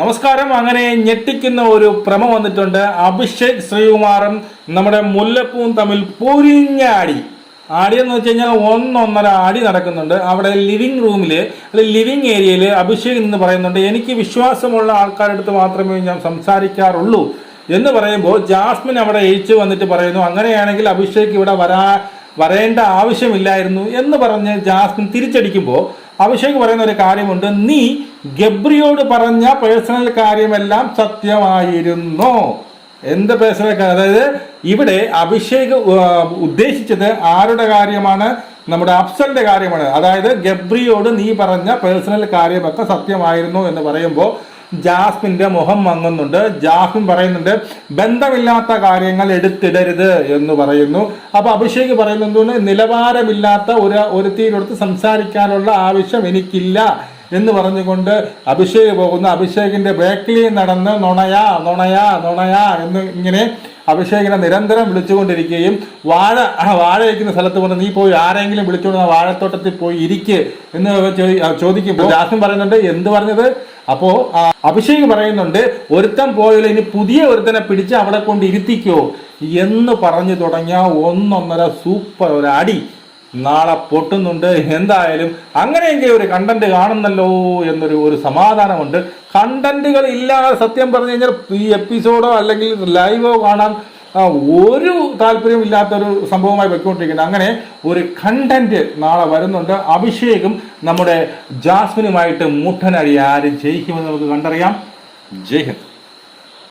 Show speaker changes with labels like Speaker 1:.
Speaker 1: നമസ്കാരം. അങ്ങനെ ഞെട്ടിക്കുന്ന ഒരു പ്രമ വന്നിട്ടുണ്ട്. അഭിഷേക് ശ്രീകുമാറും നമ്മുടെ മുല്ലപ്പൂവും തമ്മിൽ പൊരിഞ്ഞ അടി. ആടിയെന്ന് വെച്ച് കഴിഞ്ഞാൽ ഒന്നൊന്നര അടി നടക്കുന്നുണ്ട്. അവിടെ ലിവിങ് റൂമിൽ അല്ലെങ്കിൽ ലിവിങ് ഏരിയയിൽ അഭിഷേക് എന്ന് പറയുന്നുണ്ട് എനിക്ക് വിശ്വാസമുള്ള ആൾക്കാരുടെ അടുത്ത് മാത്രമേ ഞാൻ സംസാരിക്കാറുള്ളൂ. എന്ന് പറയുമ്പോൾ ജാസ്മിൻ അവിടെ എഴിച്ചു വന്നിട്ട് പറയുന്നു അങ്ങനെയാണെങ്കിൽ അഭിഷേക് ഇവിടെ വരാ വരേണ്ട ആവശ്യമില്ലായിരുന്നു. എന്ന് പറഞ്ഞ് ജാസ്മിൻ തിരിച്ചടിക്കുമ്പോൾ അഭിഷേക് പറയുന്ന ഒരു കാര്യമുണ്ട്. നീ ഗബ്രിയോട് പറഞ്ഞ പേഴ്സണൽ കാര്യമെല്ലാം സത്യമായിരുന്നു. എന്ത് പേഴ്സണൽ കാര്യം അതായത് ഇവിടെ അഭിഷേക് ഉദ്ദേശിച്ചത് ആരുടെ കാര്യമാണ്? നമ്മുടെ അഫ്സലിന്റെ കാര്യമാണ്. അതായത് ഗബ്രിയോട് നീ പറഞ്ഞ പേഴ്സണൽ കാര്യമൊക്കെ സത്യമായിരുന്നു എന്ന് പറയുമ്പോൾ ജാസ്മിന്റെ മുഖം മങ്ങുന്നുണ്ട്. ജാസ്മിൻ പറയുന്നുണ്ട് ബന്ധമില്ലാത്ത കാര്യങ്ങൾ എടുത്തിടരുത് എന്ന് പറയുന്നു. അപ്പൊ അഭിഷേക് പറയുന്നത് നിലവാരമില്ലാത്ത ഒരു ഒരുത്തിനടുത്ത് സംസാരിക്കാനുള്ള ആവശ്യം എനിക്കില്ല. എന്ന് പറഞ്ഞുകൊണ്ട് അഭിഷേക് പോകുന്നു അഭിഷേകിന്റെ ബാക്കിൽ നടന്ന് നുണയാ നുണയാ നുണയാ എന്ന് ഇങ്ങനെ അഭിഷേകിനെ നിരന്തരം വിളിച്ചുകൊണ്ടിരിക്കുകയും വാഴ വാഴ ഇരിക്കുന്ന സ്ഥലത്ത് കൊണ്ട് നീ പോയി ആരെങ്കിലും വിളിച്ചുകൊണ്ട് വാഴത്തോട്ടത്തിൽ പോയി ഇരിക്ക് എന്ന് ചോദിക്കുമ്പോൾ ജാസ്മിൻ പറയുന്നുണ്ട് എന്ത് പറഞ്ഞത്? അപ്പോ അഭിഷേക് പറയുന്നുണ്ട് ഒരുത്തൻ പോയാലും ഇനി പുതിയ ഒരുത്തനെ പിടിച്ച് അവിടെ കൊണ്ട് ഇരുത്തിക്കോ. എന്ന് പറഞ്ഞു തുടങ്ങിയ ഒന്നൊന്നര സൂപ്പർ ഒരു അടി നാളെ പൊട്ടുന്നുണ്ട് എന്തായാലും അങ്ങനെയെങ്കിലും ഒരു കണ്ടന്റ് കാണുന്നല്ലോ എന്നൊരു ഒരു സമാധാനമുണ്ട്. കണ്ടന്റുകൾ ഇല്ലാതെ സത്യം പറഞ്ഞു കഴിഞ്ഞാൽ ഈ എപ്പിസോഡോ അല്ലെങ്കിൽ ലൈവോ കാണാൻ ഒരു താല്പര്യവും ഇല്ലാത്തൊരു സംഭവമായി വെക്കൊണ്ടിരിക്കുന്നത് അങ്ങനെ ഒരു കണ്ടന്റ് നാളെ വരുന്നുണ്ട്. അഭിഷേകും നമ്മുടെ ജാസ്മിനുമായിട്ട് മുട്ടനടി ആരും ജയിക്കുമെന്ന് നമുക്ക് കണ്ടറിയാം. ജയ് ഹിന്ദ്.